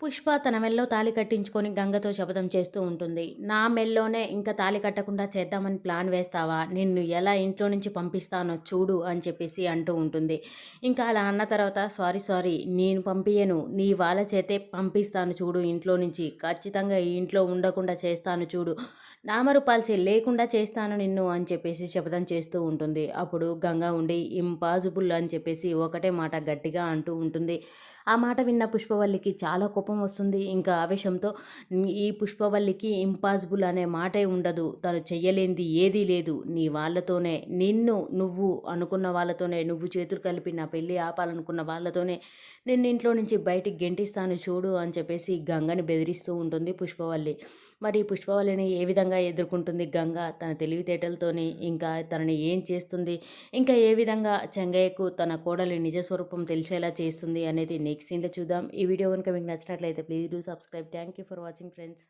పుష్ప తన మెల్లో తాలి కట్టించుకొని గంగతో శపథం చేస్తూ ఉంటుంది. నా మెల్లోనే ఇంకా తాళి కట్టకుండా చేద్దామని ప్లాన్ వేస్తావా? నిన్ను ఎలా ఇంట్లో నుంచి పంపిస్తానో చూడు అని చెప్పేసి అంటూ ఉంటుంది. ఇంకా అలా అన్న తర్వాత సారీ సారీ నేను పంపియను నీ వాళ్ళ చేతే పంపిస్తాను చూడు ఇంట్లో నుంచి. ఖచ్చితంగా ఈ ఇంట్లో ఉండకుండా చేస్తాను చూడు. నామరూపాల్చి లేకుండా చేస్తాను నిన్ను అని చెప్పేసి శపథం చేస్తూ ఉంటుంది. అప్పుడు గంగా ఉండి ఇంపాసిబుల్ అని చెప్పేసి ఒకటే మాట గట్టిగా అంటూ ఉంటుంది. ఆ మాట విన్న పుష్పవల్లికి చాలా కోపం వస్తుంది. ఇంకా ఆవేశంతో ఈ పుష్పవల్లికి ఇంపాసిబుల్ అనే మాటే ఉండదు. తను చెయ్యలేంది ఏదీ లేదు. నీ వాళ్ళతోనే నిన్ను నువ్వు అనుకున్న వాళ్ళతోనే నువ్వు చేతులు కలిపి నా పెళ్ళి ఆపాలనుకున్న వాళ్ళతోనే నిన్ను ఇంట్లో నుంచి బయటికి గెంటిస్తాను చూడు అని చెప్పేసి గంగని బెదిరిస్తూ ఉంటుంది పుష్పవల్లి. మరి పుష్పవల్లిని ఏ విధంగా ఎదుర్కొంటుంది గంగ? తన తెలివితేటలతోని ఇంకా తనని ఏం చేస్తుంది? ఇంకా ఏ విధంగా చెంగయ్యకు తన కోడలి నిజ స్వరూపం తెలిసేలా చేస్తుంది అనేది నెక్స్ట్ సీన్లో చూద్దాం. ఈ వీడియో కనుక మీకు నచ్చినట్లయితే please do subscribe. Thank you for watching friends.